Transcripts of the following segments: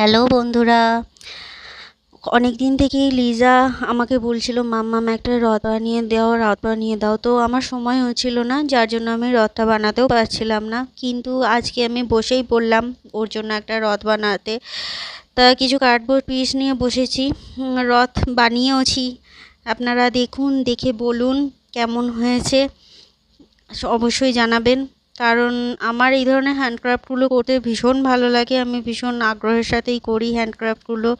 Hello বন্ধুরা। অনেক দিন থেকেই লিজা আমাকে বলছিল মাম্মাম একটা রথ বানিয়ে দাও, রথ বানিয়ে দাও। তো আমার সময় হচ্ছিল না, যার জন্য আমি রথটা বানাতেও পারছিলাম না। কিন্তু আজকে আমি বসেই পড়লাম ওর জন্য একটা রথ বানাতে। তা কিছু কার্ডবোর্ড পিস নিয়ে বসেছি রথ বানিয়েওছি। আপনারা দেখুন, দেখে বলুন কেমন হয়েছে। অবশ্যই জানাবেন। কারণ আমার এই ধরনের হ্যান্ডক্রাফটগুলো করতে ভীষণ ভালো লাগে। আমি ভীষণ আগ্রহের সাথেই করি হ্যান্ডক্রাফটগুলো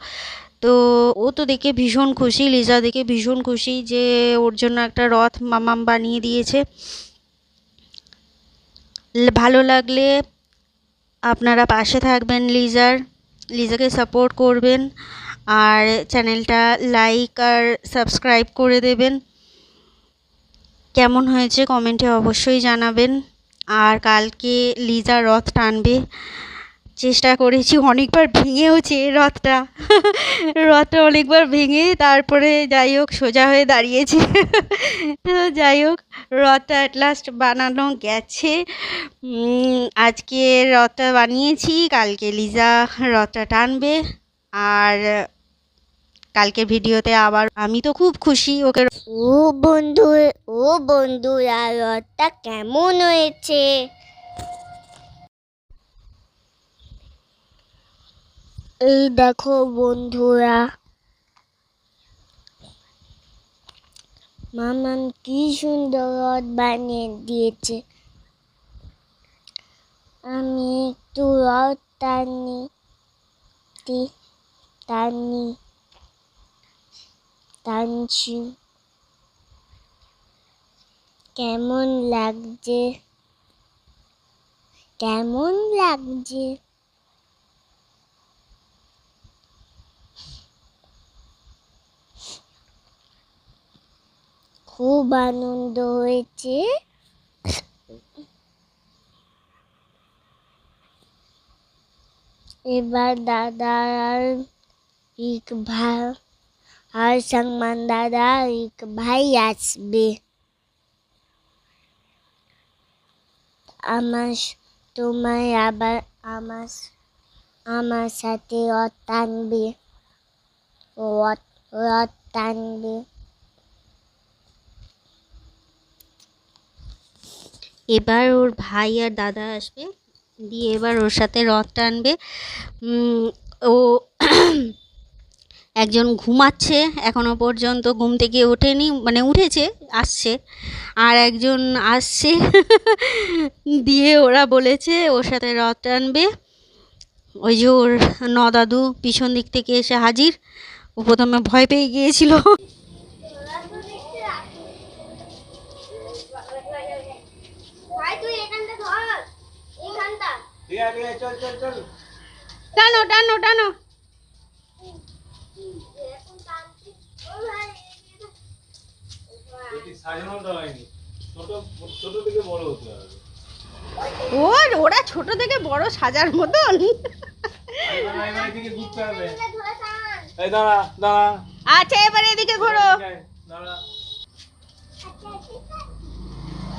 তো ও তো দেখে ভীষণ খুশি, লিজা দেখে ভীষণ খুশি যে ওর জন্য একটা রথ মামাম বানিয়ে দিয়েছে। ভালো লাগলে আপনারা পাশে থাকবেন লিজার, লিজাকে সাপোর্ট করবেন। আর চ্যানেলটা লাইক আর সাবস্ক্রাইব করে দেবেন। কেমন হয়েছে কমেন্টে অবশ্যই জানাবেন। আর কালকে লিজা রথ টানবে। চেষ্টা করেছি, অনেকবার ভেঙেওছে রথটা। রথটা অনেকবার ভেঙে তারপরে যাই হোক সোজা হয়ে দাঁড়িয়েছে। তো যাই হোক, রথটা অ্যাট লাস্ট বানানো গেছে। আজকে রথটা বানিয়েছি, কালকে লিজা রথটা টানবে। আর কালকে ভিডিওতে আবার আমি তো খুব খুশি ওকে ও বন্ধু, ও বন্ধুরা রথটা কেমন হয়েছে? এই দেখো বন্ধুরা মামান কি সুন্দর রথ বানিয়ে দিয়েছে। আমি একটু রথ টানি টানি। টানছি কেমন লাগছে? কেমন লাগছে? খুব আনন্দ হয়েছে। এবার দাদা আর ভাই আর সাংমান দাদা এক ভাই আসবে আমার স- তোমায় আবার আমার স- আমার সাথে রথ টানবে রথ টানবে এবার ওর ভাই আর দাদা আসবে, দিয়ে এবার ওর সাথে রথ টানবে। ও একজন ঘুমাচ্ছে এখনও পর্যন্ত ঘুম থেকে ওঠেনি মানে উঠেছে আসছে। আর একজন আসছে দিয়ে ওরা বলেছে ওর সাথে রথ টানবে। ওই যে ওর ন দাদু পিছন দিক থেকে এসে হাজির। ও প্রথমে ভয় পেয়ে গিয়েছিল। টানো টানো টানো এটি সাজানো তো হয়নি ছোট ছোট থেকে বড় হতে হবে ওর ওরা ছোট থেকে বড় সাজার মতন। আচ্ছা এবার এদিকে ঘোরো।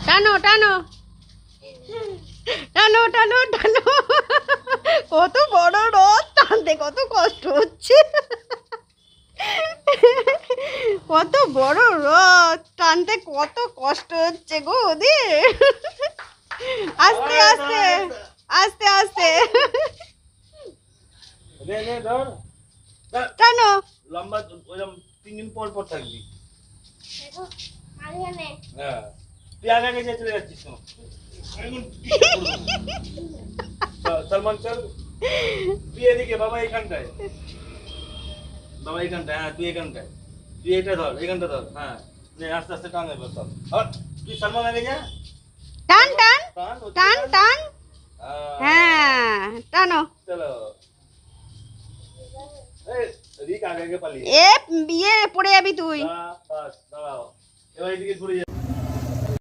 টানো টানো। টানো টানো টানো। কত বড় রথ টানতে কত কষ্ট হচ্ছে। কত বড় রথ। টানতে কত কষ্ট হচ্ছে গো ওদের। আস্তে আস্তে আস্তে আস্তে। লম্বা তিন দিন পর পর থাকবি। হ্যাঁ। তুই আগে যাচ্ছিস তো। চল, সলমান চল। তুই এদিকে বাবা এখানটায়। বাবা এইখানটায় হ্যাঁ তুই এখানটায়। তুই এটা ধর এখানটা ধর হ্যাঁ। নে আস্তে আস্তে টান এবার সব হট, তুই সলমান আগে যা। টান টান টান ও টান টান। টান। হ্যাঁ। হ্যাঁ টানো। চলো। এই রিক আগে আগে পালিয়ে এ বিয়ে পড়ে যাবি তুই। দাঁড়া, বাস, দাঁড়াও। এবার এদিকে ঘুরে যা।